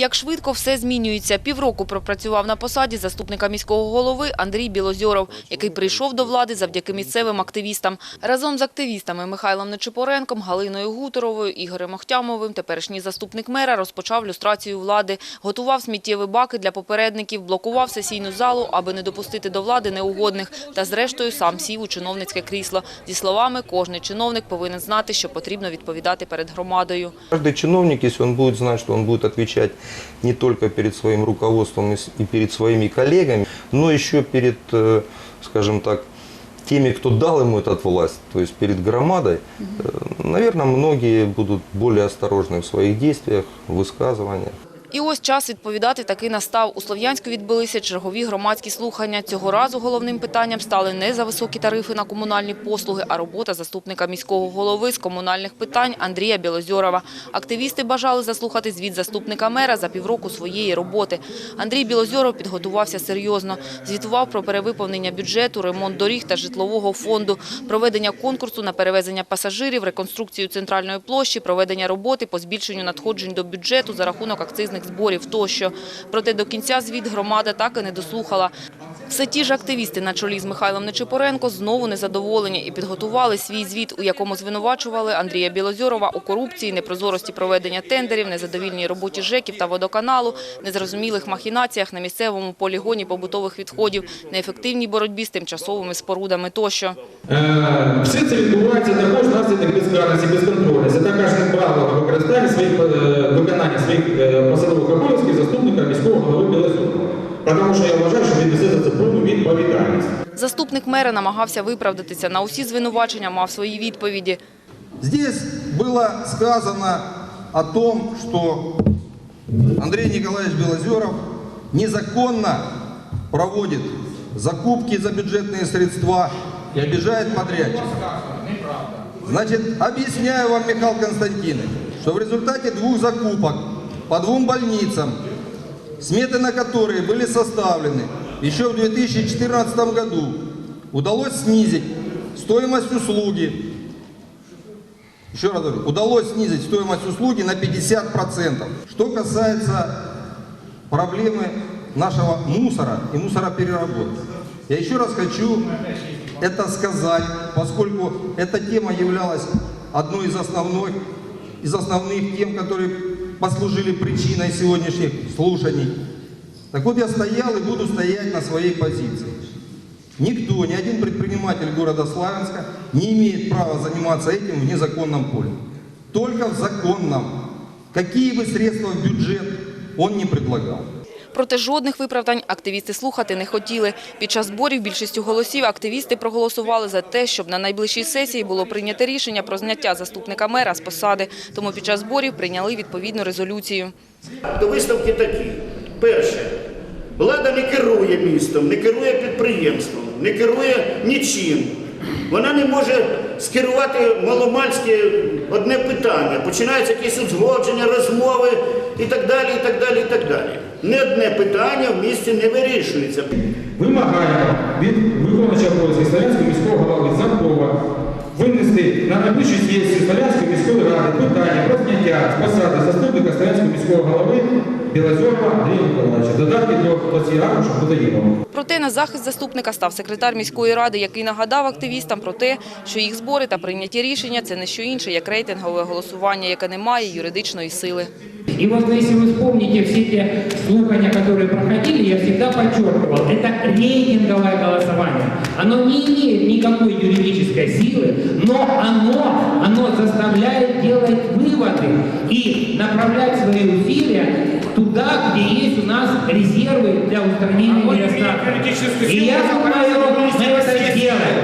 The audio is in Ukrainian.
Як швидко все змінюється. Півроку пропрацював на посаді заступника міського голови Андрій Білозьоров, який прийшов до влади завдяки місцевим активістам. Разом з активістами Михайлом Нечипоренком, Галиною Гуторовою, Ігорем Охтямовим теперішній заступник мера розпочав люстрацію влади, готував сміттєві баки для попередників, блокував сесійну залу, аби не допустити до влади неугодних, та зрештою сам сів у чиновницьке крісло. Зі словами, кожний чиновник повинен знати, що потрібно відповідати перед громадою. Каждый чиновник, если он будет знать, что он будет отвечать не только перед своим руководством и перед своими коллегами, но еще перед, э, скажем так, теми, кто дал ему эту власть, то есть перед громадой, наверное, многие будут более осторожны в своих действиях, высказываниях. І ось час відповідати таки настав. У Слов'янську відбулися чергові громадські слухання. Цього разу головним питанням стали не за високі тарифи на комунальні послуги, а робота заступника міського голови з комунальних питань Андрія Білозьорова. Активісти бажали заслухати звіт заступника мера за півроку своєї роботи. Андрій Білозьоров підготувався серйозно. Звітував про перевиповнення бюджету, ремонт доріг та житлового фонду, проведення конкурсу на перевезення пасажирів, реконструкцію центральної площі, проведення роботи по збільшенню надходжень до бюджету за рахунок акцизних зборів тощо. Проте до кінця звіт громада так і не дослухала. Все ті ж активісти на чолі з Михайлом Нечипоренко знову незадоволені і підготували свій звіт, у якому звинувачували Андрія Білозьорова у корупції, непрозорості проведення тендерів, незадовільній роботі ЖЕКів та водоканалу, незрозумілих махінаціях на місцевому полігоні побутових відходів, неефективній боротьбі з тимчасовими спорудами тощо. Е, Все це відбувається також внаслідок безкарності, безконтрольності та кожним правилом використання своїх е, виконання своїх е, посадових обов'язків заступника міського голови Білозорова. Тому що я вважаю, що він несе за це повну відповідальність. Заступник мера намагався виправдатися. На усі звинувачення мав свої відповіді. Здесь было сказано о том, что Андрей Николаевич Белозеров незаконно проводит закупки за бюджетные средства и обижает подрядчиков. Значит, объясняю вам, Михаил Константинович, что в результате двух закупок по двум больницам, сметы на которые были составлены еще в 2014 году, удалось снизить стоимость услуги еще раз говорю, удалось снизить стоимость услуги на 50%. Что касается проблемы нашего мусора и мусоропереработки. Я еще раз хочу это сказать, поскольку эта тема являлась одной из основных, из основных тем, которые послужили причиной сегодняшних слушаний. Так вот я стоял и буду стоять на своей позиции. Никто, ни один предприниматель города Славянска не имеет права заниматься этим в незаконном поле. Только в законном. Какие бы средства в бюджет он не предлагал. Проте жодних виправдань активісти слухати не хотіли. Під час зборів більшістю голосів активісти проголосували за те, щоб на найближчій сесії було прийнято рішення про зняття заступника мера з посади. Тому під час зборів прийняли відповідну резолюцію. До висновки такі. Перше, влада не керує містом, не керує підприємством, не керує нічим. Вона не може скерувати маломальське одне питання. Починаються якісь узгодження, розмови і так далі, і так далі, і так далі. Ні одне питання в місті не вирішується. Вимагаємо від виконувача обов'язків Слов'янського міського голови Замкова винести на найближчу сесію Слов'янської міської ради питання про зняття з посади заступника Слов'янського міського голови Білозорова Андрія Миколаївича. Додатки до, до цієї аркушу подаємо. Проте на захист заступника став секретар міської ради, який нагадав активістам про те, що їх збори та прийняті рішення – це не що інше, як рейтингове голосування, яке не має юридичної сили. И вот если вы вспомните все те слухания, которые проходили, я всегда подчеркивал, это рейтинговое голосование. Оно не имеет никакой юридической силы, но оно, оно заставляет делать выводы и направлять свои усилия нас резервы для устранения недостатков. И я думаю, мы это сделаем.